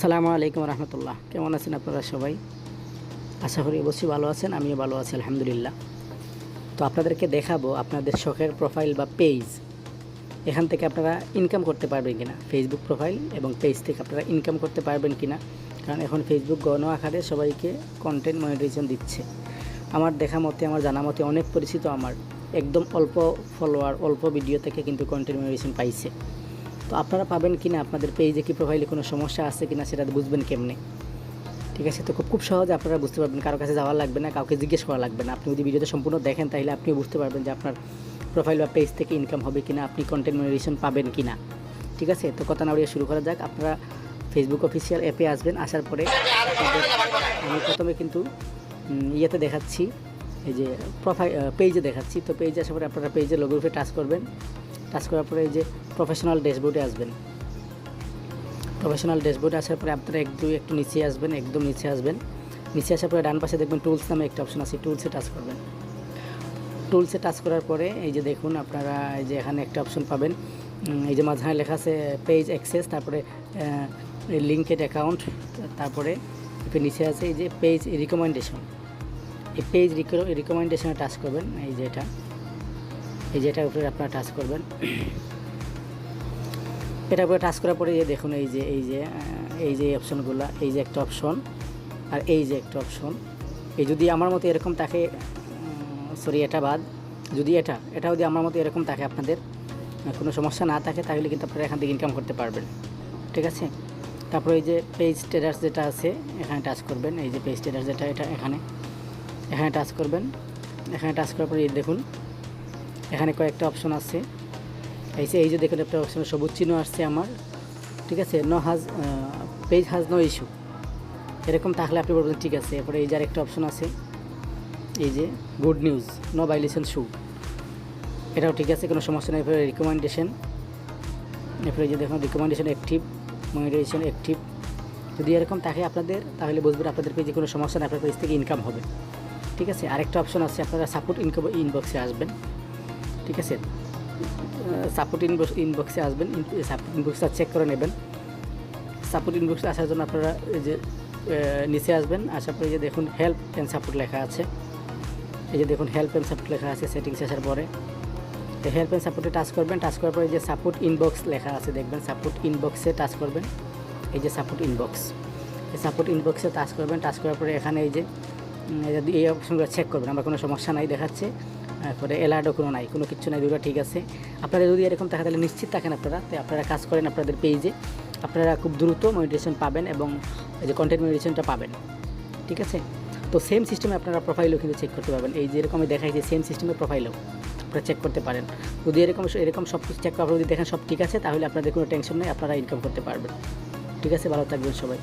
সালামু আলাইকুম রহমতুল্লাহ। কেমন আছেন আপনারা সবাই? আশা করি অবশ্যই ভালো আছেন, আমিও ভালো আছি, আলহামদুলিল্লাহ। তো আপনাদেরকে দেখাবো আপনাদের শখের প্রোফাইল বা পেজ এখান থেকে আপনারা ইনকাম করতে পারবেন কিনা ফেসবুক প্রোফাইল এবং পেজ থেকে আপনারা ইনকাম করতে পারবেন কিনা। কারণ এখন ফেসবুক গণ আকারে সবাইকে কন্টেন্ট মনিটাইজেশন দিচ্ছে। আমার দেখা মতে, আমার জানা মতে অনেক পরিচিত আমার, একদম অল্প ফলোয়ার অল্প ভিডিও থেকে কিন্তু কন্টেন্ট মনিটাইজেশন পাইছে। তো আপনারা পাবেন কি না? আপনাদের পেজে কি প্রোফাইলে কোনো সমস্যা আছে কি না সেটা বুঝবেন কেমনে? ঠিক আছে? তো খুব খুব সহজে আপনারা বুঝতে পারবেন। কারও কাছে যাওয়া লাগবে না, কাউকে জিজ্ঞেস করা লাগবে না। আপনি যদি ভিডিওটা সম্পূর্ণ দেখেন, তাহলে আপনিও বুঝতে পারবেন যে আপনার প্রোফাইল বা পেজ থেকে ইনকাম হবে কি না, আপনি কন্টেন্ট মনিটাইজেশন পাবেন কি না। ঠিক আছে? তো কথা না শুরু করা যাক। আপনারা ফেসবুক অফিসিয়াল অ্যাপে আসবেন, আসার পরে আমি প্রথমে কিন্তু ইয়েতে দেখাচ্ছি, এই যে প্রোফাইল পেজে দেখাচ্ছি। তো পেজে আসার পরে আপনারা পেজে লোগোর উপরে টাচ করবেন। টাচ করার পরে এই যে প্রফেশনাল ড্যাশবোর্ডে আসবেন। প্রফেশনাল ড্যাশবোর্ডে আসার পরে আপনারা একটু একটু নিচে আসবেন, একদম নিচে আসবেন। নিচে আসার পরে ডান পাশে দেখবেন টুলস নামে একটা অপশন আছে টুলসে টাচ করবেন। টুলসে টাচ করার পরে এই যে দেখুন আপনারা এই যে এখানে একটা অপশন পাবেন। এই যে মাঝখানে লেখা আছে পেজ অ্যাক্সেস তারপরে লিঙ্কেড অ্যাকাউন্ট তারপরে নিচে আছে এই যে পেজ রিকমেন্ডেশন এই পেজ রিকমেন্ডেশনে টাচ করবেন, এই যে এটা। এই যে এটার উপরে আপনারা টাচ করবেন। এটার উপরে টাচ করার পরে দেখুন, এই যে এই যে এই যে অপশনগুলো এই যে একটা অপশন আর এই যে একটা অপশন এই যদি আমার মতো এরকম থাকে সরি এটা বাদ। যদি এটা এটা যদি আমার মতো এরকম থাকে আপনাদের কোনো সমস্যা না থাকে, তাহলে কিন্তু আপনারা এখান থেকে ইনকাম করতে পারবেন। ঠিক আছে? তারপরে এই যে পেজ স্টেটাস যেটা আছে, এখানে টাচ করবেন। এই যে পেজ স্টেটাস যেটা, এটা এখানে এখানে টাচ করবেন। এখানে টাচ করার পরে দেখুন এখানে কয়েকটা অপশন আছে। এই যে এই যে দেখুন, একটা অপশন সবুজ চিহ্ন আসছে আমার। ঠিক আছে? নো হাজ পেজ হাজ নো ইস্যু এরকম থাকলে আপনি বলবেন, ঠিক আছে। এরপরে এই যে আরেকটা অপশন আছে। এই যে গুড নিউজ নো ভাইলেশন শু এটাও ঠিক আছে, কোনো সমস্যা নেই। এরপরে রিকমেন্ডেশন এরপরে এই যে দেখুন রিকমেন্ডেশন অ্যাক্টিভ মনিটাইজেশন অ্যাক্টিভ যদি এরকম থাকে আপনাদের, তাহলে বুঝবেন আপনাদের পেজে কোনো সমস্যা নেই আপনার পেজ থেকে ইনকাম হবে। ঠিক আছে? আরেকটা অপশন আছে, আপনারা সাপোর্ট ইনকাম ইনবক্সে আসবেন। ঠিক আছে? সাপোর্ট ইনবক্স ইনবক্সে আসবেন সাপোর্ট ইনবক্সটা চেক করে নেবেন। সাপোর্ট ইনবক্সে আসার জন্য আপনারা এই যে নিচে আসবেন, আসার পরে যে দেখুন হেল্প অ্যান্ড সাপোর্ট লেখা আছে। এই যে দেখুন হেল্প অ্যান্ড সাপোর্ট লেখা আছে সেটিংস আসার পরে। এই হেল্প অ্যান্ড সাপোর্টে টাচ করবেন টাচ করার পরে যে সাপোর্ট ইনবক্স লেখা আছে, দেখবেন সাপোর্ট ইনবক্সে টাচ করবেন। এই যে সাপোর্ট ইনবক্স এই সাপোর্ট ইনবক্সে টাচ করবেন টাচ করার পরে এখানে এই যে এই অপশনগুলো চেক করবেন, আমার কোনো সমস্যা নাই দেখাচ্ছে। তারপরে এলার্টও কোনো নাই, কোনো কিছু নাই দুটো ঠিক আছে। আপনারা যদি এরকম থাকে, তাহলে নিশ্চিত থাকেন আপনারা তো আপনারা কাজ করেন আপনাদের পেজে। আপনারা খুব দ্রুত মনিটেশন পাবেন এবং যে কন্টেন্ট মনিটেশনটা পাবেন। ঠিক আছে? তো সেম সিস্টেমে আপনারা প্রোফাইলও কিন্তু চেক করতে পারবেন। এই যে এরকম আমি দেখাই যে সেম সিস্টেমে প্রোফাইলও আপনারা চেক করতে পারেন। যদি এরকম এরকম সব কিছু চেক পর যদি দেখেন সব ঠিক আছে, তাহলে আপনাদের কোনো টেনশন নেই, আপনারা ইনকাম করতে পারবেন। ঠিক আছে? ভালো থাকবেন সবাই।